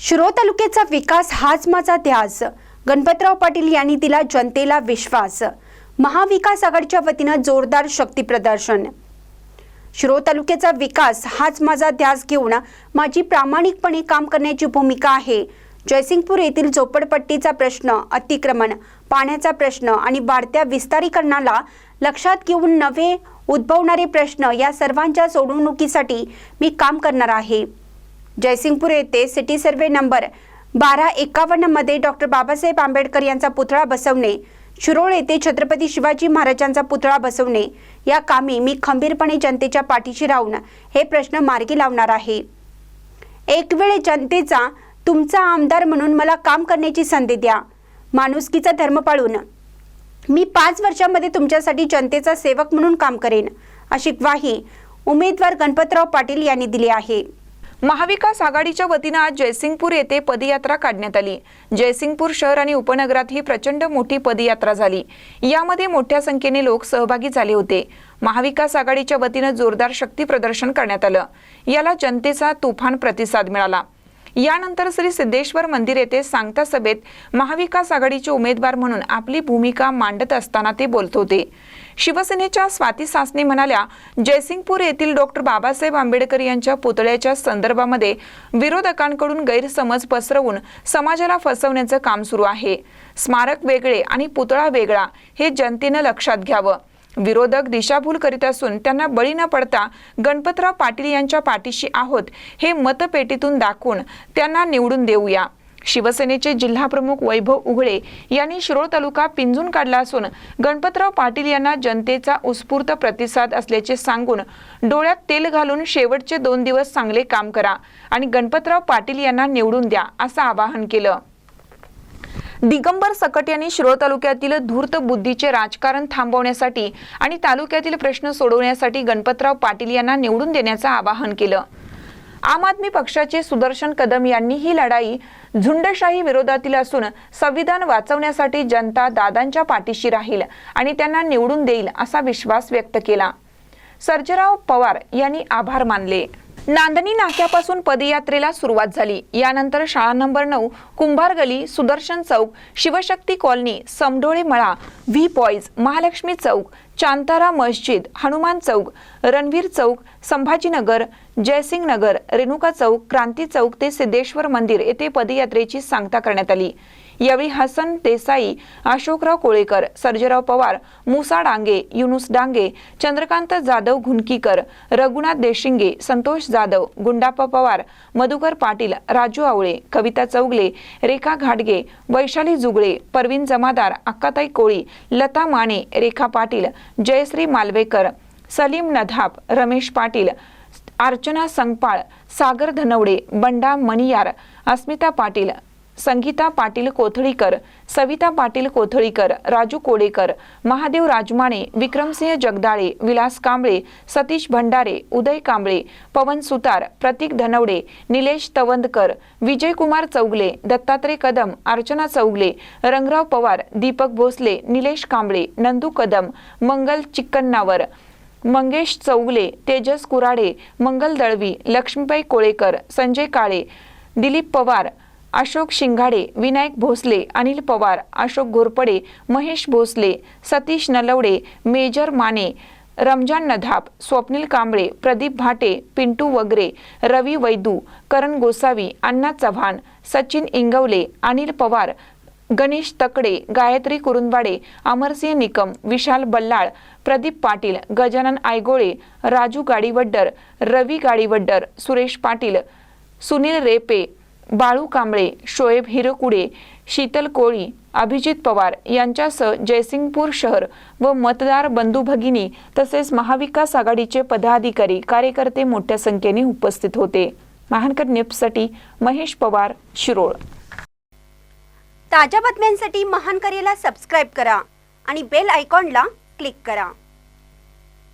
शिरो तालुक्याचा विकास हाच माझा ध्यास गणपतराव पाटील यांनी दिला जनतेला विश्वास. महाविकास आघाडीच्या वतीनं जोरदार शक्ती प्रदर्शन. शिरो तालुक्याचा विकास हाच माझा ध्यास घेऊन माझी प्रामाणिकपणे काम करण्याची भूमिका आहे. जयसिंगपूर येथील झोपडपट्टीचा प्रश्न अतिक्रमण पाण्याचा प्रश्न आणि वाढत्या विस्तारीकरणाला लक्षात घेऊन नवे उद्भवणारे प्रश्न या सर्वांच्या सोडवणुकीसाठी मी काम करणार आहे. जयसिंगपूर येथे सिटी सर्वे नंबर बारा एकावन्नमध्ये डॉक्टर बाबासाहेब आंबेडकर यांचा पुतळा बसवणे शिरोळ येथे छत्रपती शिवाजी महाराजांचा पुतळा बसवणे या कामी मी खंबीरपणे जनतेच्या पाठीशी राहून हे प्रश्न मार्गी लावणार आहे. एक वेळ जनतेचा तुमचा आमदार म्हणून मला काम करण्याची संधी द्या. माणुसकीचा धर्म पाळून. मी पाच वर्षामध्ये तुमच्यासाठी जनतेचा सेवक म्हणून काम करेन अशी ग्वाही उमेदवार गणपतराव पाटील यांनी दिली आहे. महाविकास आघाडीच्या वतीनं आज जयसिंगपूर येथे पदयात्रा काढण्यात आली. जयसिंगपूर शहर आणि उपनगरात ही प्रचंड मोठी पदयात्रा झाली. यामध्ये मोठ्या संख्येने लोक सहभागी झाले होते. महाविकास आघाडीच्या वतीनं जोरदार शक्ती प्रदर्शन करण्यात आलं. याला जनतेचा तुफान प्रतिसाद मिळाला. यानंतर श्री सिद्धेश्वर मंदिर येथे सांगता सभेत महाविकास आघाडीचे उमेदवार म्हणून आपली भूमिका मांडत असताना ते बोलत होते. शिवसेनेच्या स्वाती सासने म्हणाल्या जयसिंगपूर येथील डॉक्टर बाबासाहेब आंबेडकर यांच्या पुतळ्याच्या संदर्भामध्ये विरोधकांकडून गैरसमज पसरवून समाजाला फसवण्याचं काम सुरू आहे. स्मारक वेगळे आणि पुतळा वेगळा हे जनतेनं लक्षात घ्यावं. विरोधक दिशाभूल करीत असून त्यांना बळी न पडता गणपतराव पाटील यांच्या पाठीशी आहोत हे मतपेटीतून दाखवून त्यांना निवडून देऊया. शिवसेनेचे जिल्हाप्रमुख वैभव उघळे यांनी शिरोळ तालुका पिंजून काढला असून गणपतराव पाटील यांना जनतेचा उत्स्फूर्त प्रतिसाद असल्याचे सांगून डोळ्यात तेल घालून शेवटचे दोन दिवस चांगले काम करा आणि गणपतराव पाटील यांना निवडून द्या असं आवाहन केलं. दिगंबर सकट यांनी शिरोळ तालुक्यातील धूर्त बुद्धीचे राजकारण थांबवण्यासाठी आणि तालुक्यातील प्रश्न सोडवण्यासाठी गणपतराव पाटील यांना निवडून देण्याचं आवाहन केलं. आम आदमी पक्षाचे सुदर्शन कदम यांनी ही लढाई झुंडशाही विरोधातील असून संविधान वाचवण्यासाठी जनता दादांच्या पाठीशी राहील आणि त्यांना निवडून देईल असा विश्वास व्यक्त केला. सर्जेराव पवार यांनी आभार मानले. नांदणी नाक्यापासून पदयात्रेला सुरुवात झाली. यानंतर शाळा नंबर नऊ कुंभार गली सुदर्शन चौक शिवशक्ती कॉलनी समडोळे मळा व्ही पॉईज महालक्ष्मी चौक चांतारा मस्जिद हनुमान चौक रणवीर चौक संभाजीनगर जयसिंग नगर रेणुका चौक क्रांती चौक ते सिद्धेश्वर मंदिर येथे पदयात्रेची सांगता करण्यात आली. यावेळी हसन देसाई अशोकराव कोळेकर सर्जेराव पवार मुसा डांगे युनुस डांगे चंद्रकांत जाधव घुनकीकर रघुनाथ देशिंगे संतोष जाधव गुंडाप्पा पवार मधुकर पाटील राजू आवळे कविता चौगले रेखा घाटगे वैशाली जुगळे परवीन जमादार अक्काताई कोळी लता माने रेखा पाटील जयश्री मालवेकर सलीम नधाप रमेश पाटील अर्चना संगपाळ सागर धनवडे बंडा मणियार अस्मिता पाटील संगीता पाटील कोथळीकर सविता पाटील कोथळीकर राजू कोडेकर महादेव राजमाने विक्रमसिंह जगदाळे विलास कांबळे सतीश भंडारे उदय कांबळे पवन सुतार प्रतीक धनवडे निलेश तवंदकर विजयकुमार चौगले दत्तात्रय कदम अर्चना चौगले रंगराव पवार दीपक भोसले निलेश कांबळे नंदू कदम मंगल चिक्कन्नावर मंगेश चौगले तेजस कुराडे मंगल दळवी लक्ष्मीबाई कोळेकर संजय काळे दिलीप पवार अशोक शिंगाडे विनायक भोसले अनिल पवार अशोक घोरपडे महेश भोसले सतीश नलवडे मेजर माने रमजान नधाप स्वप्नील कांबळे प्रदीप भाटे पिंटू वगरे रवी वैदू करण गोसावी अण्णा चव्हाण सचिन इंगवले अनिल पवार गणेश तकडे गायत्री कुरुंदवाडे अमरसिंह निकम विशाल बल्लाळ प्रदीप पाटील गजानन आयगोळे राजू गाडीवड्डर रवी गाडीवड्डर सुरेश पाटील सुनील रेपे बाळू कांबळे शोएब हिरकुडे शीतल कोळी अभिजित पवार यांच्यासह जयसिंगपूर शहर व मतदार बंधू भगिनी तसेच महाविकास आघाडीचे पदाधिकारी कार्यकर्ते मोठ्या संख्येने उपस्थित होते. महानकर न्यूजसाठी महेश पवार शिरोळ. ताज्या बातम्यांसाठी महानकरेला सबस्क्राईब करा आणि बेल आयकॉनला क्लिक करा.